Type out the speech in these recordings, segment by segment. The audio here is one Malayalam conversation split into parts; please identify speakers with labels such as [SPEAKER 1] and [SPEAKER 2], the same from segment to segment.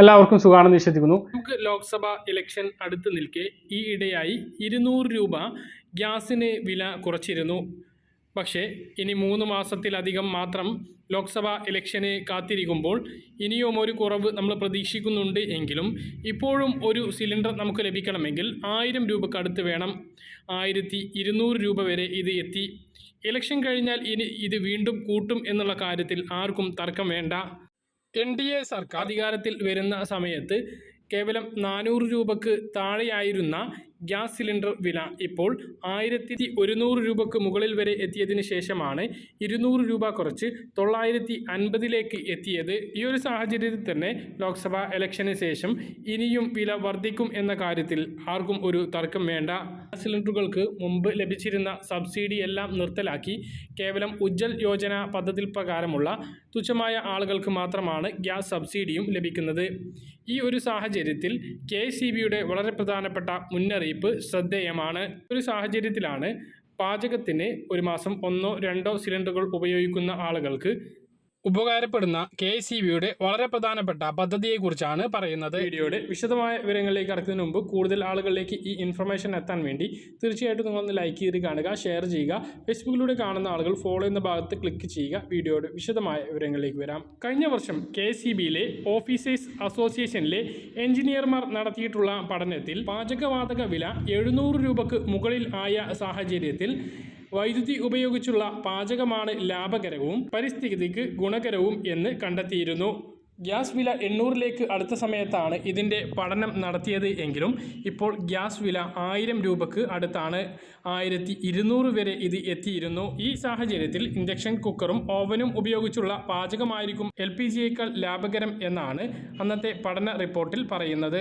[SPEAKER 1] എല്ലാവർക്കും സുഖാണെന്ന് വിശ്വസിക്കുന്നു.
[SPEAKER 2] നമുക്ക് ലോക്സഭ ഇലക്ഷൻ അടുത്ത് നിൽക്കെ. ഈ ഇടയായി ഇരുന്നൂറ് രൂപ ഗ്യാസിന് വില കുറച്ചിരുന്നു. പക്ഷേ ഇനി മൂന്ന് മാസത്തിലധികം മാത്രം ലോക്സഭാ ഇലക്ഷന് കാത്തിരിക്കുമ്പോൾ ഇനിയും ഒരു കുറവ് നമ്മൾ പ്രതീക്ഷിക്കുന്നുണ്ട് എങ്കിലും ഇപ്പോഴും ഒരു സിലിണ്ടർ നമുക്ക് ലഭിക്കണമെങ്കിൽ ആയിരം രൂപക്കടുത്ത് വേണം. ആയിരത്തി ഇരുന്നൂറ് രൂപ വരെ ഇത് എത്തി. ഇലക്ഷൻ കഴിഞ്ഞാൽ ഇനി ഇത് വീണ്ടും കൂട്ടും എന്നുള്ള കാര്യത്തിൽ ആർക്കും തർക്കം വേണ്ട. എൻ ഡി എ സർക്കാർ അധികാരത്തിൽ വരുന്ന സമയത്ത് കേവലം നാനൂറ് രൂപക്ക് താഴെയായിരുന്ന ഗ്യാസ് സിലിണ്ടർ വില ഇപ്പോൾ ആയിരത്തി ഒരുന്നൂറ് രൂപക്ക് മുകളിൽ വരെ എത്തിയതിന് ശേഷമാണ് ഇരുന്നൂറ് രൂപ കുറച്ച് തൊള്ളായിരത്തി അൻപതിലേക്ക് എത്തിയത്. ഈ ഒരു സാഹചര്യത്തിൽ തന്നെ ലോക്സഭാ ഇലക്ഷന് ശേഷം ഇനിയും വില വർദ്ധിക്കും എന്ന കാര്യത്തിൽ ആർക്കും ഒരു തർക്കം വേണ്ട. ഗ്യാസ് സിലിണ്ടറുകൾക്ക് മുമ്പ് ലഭിച്ചിരുന്ന സബ്സിഡി എല്ലാം നിർത്തലാക്കി. കേവലം ഉജ്ജൽ യോജന പദ്ധതി പ്രകാരമുള്ള തുച്ഛമായ ആളുകൾക്ക് മാത്രമാണ് ഗ്യാസ് സബ്സിഡിയും ലഭിക്കുന്നത്. ഈ ഒരു സാഹചര്യത്തിൽ കെ വളരെ പ്രധാനപ്പെട്ട മുന്നറിയിപ്പ് ശ്രദ്ധേയമാണ്. ഒരു സാഹചര്യത്തിലാണ് പാചകത്തിന് ഒരു മാസം ഒന്നോ രണ്ടോ സിലിണ്ടറുകൾ ഉപയോഗിക്കുന്ന ആളുകൾക്ക് ഉപകാരപ്പെടുന്ന കെ സി ബിയുടെ വളരെ പ്രധാനപ്പെട്ട പദ്ധതിയെക്കുറിച്ചാണ് പറയുന്നത്. വീഡിയോയുടെ വിശദമായ വിവരങ്ങളിലേക്ക് കടക്കുന്നതിന് മുമ്പ് കൂടുതൽ ആളുകളിലേക്ക് ഈ ഇൻഫർമേഷൻ എത്താൻ വേണ്ടി തീർച്ചയായിട്ടും നിങ്ങളൊന്ന് ലൈക്ക് ചെയ്ത് കാണുക ഷെയർ ചെയ്യുക. ഫേസ്ബുക്കിലൂടെ കാണുന്ന ആളുകൾ ഫോളോ ചെയ്യുന്ന ഭാഗത്ത് ക്ലിക്ക് ചെയ്യുക. വീഡിയോയുടെ വിശദമായ വിവരങ്ങളിലേക്ക് വരാം. കഴിഞ്ഞ വർഷം കെ സി ബിയിലെ ഓഫീസേഴ്സ് അസോസിയേഷനിലെ എഞ്ചിനീയർമാർ നടത്തിയിട്ടുള്ള പഠനത്തിൽ പാചകവാതക വില എഴുന്നൂറ് രൂപക്ക് മുകളിൽ ആയ സാഹചര്യത്തിൽ വൈദ്യുതി ഉപയോഗിച്ചുള്ള പാചകമാണ് ലാഭകരവും പരിസ്ഥിതിക്ക് ഗുണകരവും എന്ന് കണ്ടെത്തിയിരുന്നു. ഗ്യാസ് വില എണ്ണൂറിലേക്ക് അടുത്ത സമയത്താണ് ഇതിന്റെ പഠനം നടത്തിയത് എങ്കിലും ഇപ്പോൾ ഗ്യാസ് വില ആയിരം രൂപക്ക് അടുത്താണ്. ആയിരത്തി ഇരുന്നൂറ് വരെ ഇത് എത്തിയിരുന്നു. ഈ സാഹചര്യത്തിൽ ഇൻഡക്ഷൻ കുക്കറും ഓവനും ഉപയോഗിച്ചുള്ള പാചകമായിരിക്കും എൽ പി ജിയേക്കാൾ ലാഭകരം എന്നാണ് അന്നത്തെ പഠന റിപ്പോർട്ടിൽ പറയുന്നത്.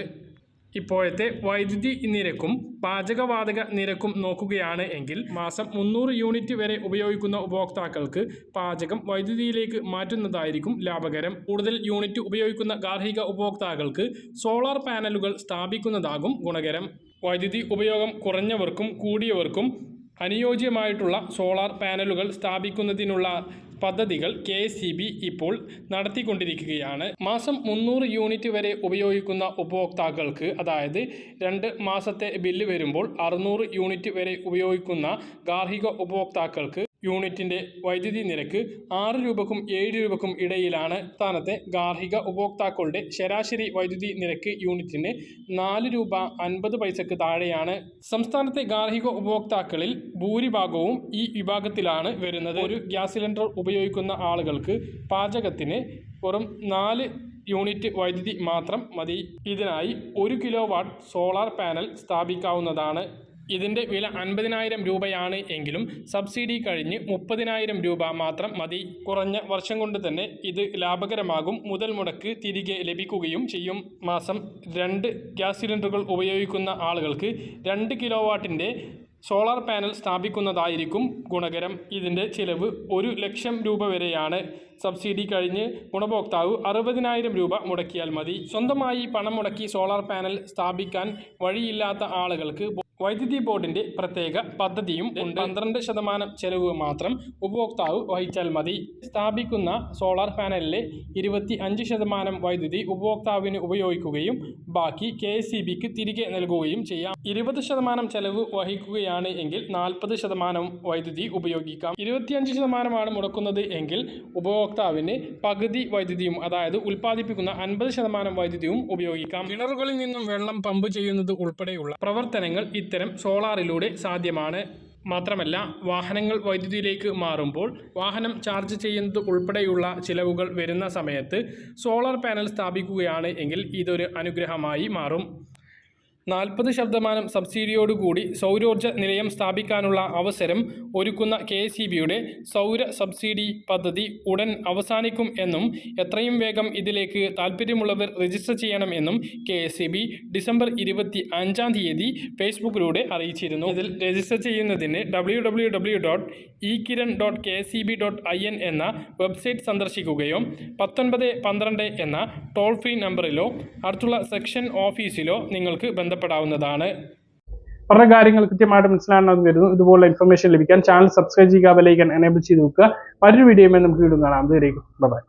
[SPEAKER 2] ഇപ്പോഴത്തെ വൈദ്യുതി നിരക്കും പാചകവാതക നിരക്കും നോക്കുകയാണ് എങ്കിൽ മാസം മുന്നൂറ് യൂണിറ്റ് വരെ ഉപയോഗിക്കുന്ന ഉപഭോക്താക്കൾക്ക് പാചകം വൈദ്യുതിയിലേക്ക് മാറ്റുന്നതായിരിക്കും ലാഭകരം. കൂടുതൽ യൂണിറ്റ് ഉപയോഗിക്കുന്ന ഗാർഹിക ഉപഭോക്താക്കൾക്ക് സോളാർ പാനലുകൾ സ്ഥാപിക്കുന്നതാകും ഗുണകരം. വൈദ്യുതി ഉപയോഗം കുറഞ്ഞവർക്കും കൂടിയവർക്കും അനുയോജ്യമായിട്ടുള്ള സോളാർ പാനലുകൾ സ്ഥാപിക്കുന്നതിനുള്ള പദ്ധതികൾ കെ ഇപ്പോൾ നടത്തിക്കൊണ്ടിരിക്കുകയാണ്. മാസം മുന്നൂറ് യൂണിറ്റ് വരെ ഉപയോഗിക്കുന്ന ഉപഭോക്താക്കൾക്ക് അതായത് രണ്ട് മാസത്തെ ബില്ല് വരുമ്പോൾ അറുന്നൂറ് യൂണിറ്റ് വരെ ഉപയോഗിക്കുന്ന ഗാർഹിക ഉപഭോക്താക്കൾക്ക് യൂണിറ്റിന്റെ വൈദ്യുതി നിരക്ക് ആറ് രൂപക്കും ഏഴ് രൂപക്കും ഇടയിലാണ് സ്ഥാനത്തെ ഗാർഹിക ഉപഭോക്താക്കളുടെ ശരാശരി വൈദ്യുതി നിരക്ക് യൂണിറ്റിന് നാല് രൂപ അൻപത് പൈസക്ക് താഴെയാണ്. സംസ്ഥാനത്തെ ഗാർഹിക ഉപഭോക്താക്കളിൽ ഭൂരിഭാഗവും ഈ വിഭാഗത്തിലാണ് വരുന്നത്. ഒരു ഗ്യാസ് സിലിണ്ടർ ഉപയോഗിക്കുന്ന ആളുകൾക്ക് പാചകത്തിന് വെറും നാല് യൂണിറ്റ് വൈദ്യുതി മാത്രം മതി. ഇതിനായി ഒരു കിലോ വാട്ട് സോളാർ പാനൽ സ്ഥാപിക്കാവുന്നതാണ്. ഇതിന്റെ വില അൻപതിനായിരം രൂപയാണ് എങ്കിലും സബ്സിഡി കഴിഞ്ഞ് മുപ്പതിനായിരം രൂപ മാത്രം മതി. കുറഞ്ഞ വർഷം കൊണ്ട് തന്നെ ഇത് ലാഭകരമാകും. മുതൽ മുടക്ക് തിരികെ ലഭിക്കുകയും ചെയ്യും. മാസം രണ്ട് ഗ്യാസ് സിലിണ്ടറുകൾ ഉപയോഗിക്കുന്ന ആളുകൾക്ക് രണ്ട് കിലോ വാട്ടിന്റെ സോളാർ പാനൽ സ്ഥാപിക്കുന്നതായിരിക്കും ഗുണകരം. ഇതിന്റെ ചിലവ് ഒരു ലക്ഷം രൂപ വരെയാണ്. സബ്സിഡി കഴിഞ്ഞ് ഗുണഭോക്താവ് അറുപതിനായിരം രൂപ മുടക്കിയാൽ മതി. സ്വന്തമായി പണം മുടക്കി സോളാർ പാനൽ സ്ഥാപിക്കാൻ വഴിയില്ലാത്ത ആളുകൾക്ക് വൈദ്യുതി ബോർഡിന്റെ പ്രത്യേക പദ്ധതിയും ഉണ്ട്. പന്ത്രണ്ട് ശതമാനം ചെലവ് മാത്രം ഉപഭോക്താവ് വഹിച്ചാൽ മതി. സ്ഥാപിക്കുന്ന സോളാർ പാനലിലെ ഇരുപത്തി അഞ്ച് ശതമാനം വൈദ്യുതി ഉപഭോക്താവിന് ഉപയോഗിക്കുകയും ബാക്കി കെ എസ് ബിക്ക് തിരികെ നൽകുകയും ചെയ്യാം. ഇരുപത് ശതമാനം ചെലവ് വഹിക്കുകയാണ് എങ്കിൽ നാൽപ്പത് ശതമാനം വൈദ്യുതി ഉപയോഗിക്കാം. ഇരുപത്തിയഞ്ച് ശതമാനമാണ് മുടക്കുന്നത് എങ്കിൽ ഉപഭോക്താവിന് പകുതി വൈദ്യുതിയും അതായത് ഉൽപ്പാദിപ്പിക്കുന്ന അൻപത് ശതമാനം വൈദ്യുതിയും ഉപയോഗിക്കാം. കിണറുകളിൽ നിന്നും വെള്ളം പമ്പ് ചെയ്യുന്നത് ഉൾപ്പെടെയുള്ള പ്രവർത്തനങ്ങൾ ഇത്തരം സോളാറിലൂടെ സാധ്യമാണ്. മാത്രമല്ല വാഹനങ്ങൾ വൈദ്യുതിയിലേക്ക് മാറുമ്പോൾ വാഹനം ചാർജ് ചെയ്യുന്നത് ഉൾപ്പെടെയുള്ള ചിലവുകൾ വരുന്ന സമയത്ത് സോളാർ പാനൽ സ്ഥാപിക്കുകയാണ് എങ്കിൽ ഇതൊരു അനുഗ്രഹമായി മാറും. നാൽപ്പത് ശതമാനം സബ്സിഡിയോടുകൂടി സൗരോർജ നിലയം സ്ഥാപിക്കാനുള്ള അവസരം ഒരുക്കുന്ന കെ എസ് ഇ ബിയുടെ സൗര സബ്സിഡി പദ്ധതി ഉടൻ അവസാനിക്കും എന്നും എത്രയും വേഗം ഇതിലേക്ക് താൽപ്പര്യമുള്ളവർ രജിസ്റ്റർ ചെയ്യണമെന്നും K S E B December ഇരുപത്തി അഞ്ചാം തീയതി ഫേസ്ബുക്കിലൂടെ അറിയിച്ചിരുന്നു. ഇതിൽ രജിസ്റ്റർ ചെയ്യുന്നതിന് W dot E Kiran dot K B dot I N എന്ന വെബ്സൈറ്റ് സന്ദർശിക്കുകയോ പത്തൊൻപത് പന്ത്രണ്ട് എന്ന ടോൾ ഫ്രീ നമ്പറിലോ അടുത്തുള്ള സെക്ഷൻ ഓഫീസിലോ നിങ്ങൾക്ക് ബന്ധപ്പെടാവുന്നതാണ്.
[SPEAKER 1] പറഞ്ഞ കാര്യങ്ങൾ കൃത്യമായിട്ട് മനസ്സിലാണെന്ന് കരുതുന്നു. ഇതുപോലുള്ള ഇൻഫർമേഷൻ ലഭിക്കാൻ ചാനൽ സബ്സ്ക്രൈബ് ചെയ്യുക ബെലൈക്കൻ എനേബിൾ ചെയ്ത് വെക്കുക. മറ്റൊരു വീഡിയോയുമായി നമുക്ക് വീണ്ടും കാണാം. അതുവരേക്കും. ബൈ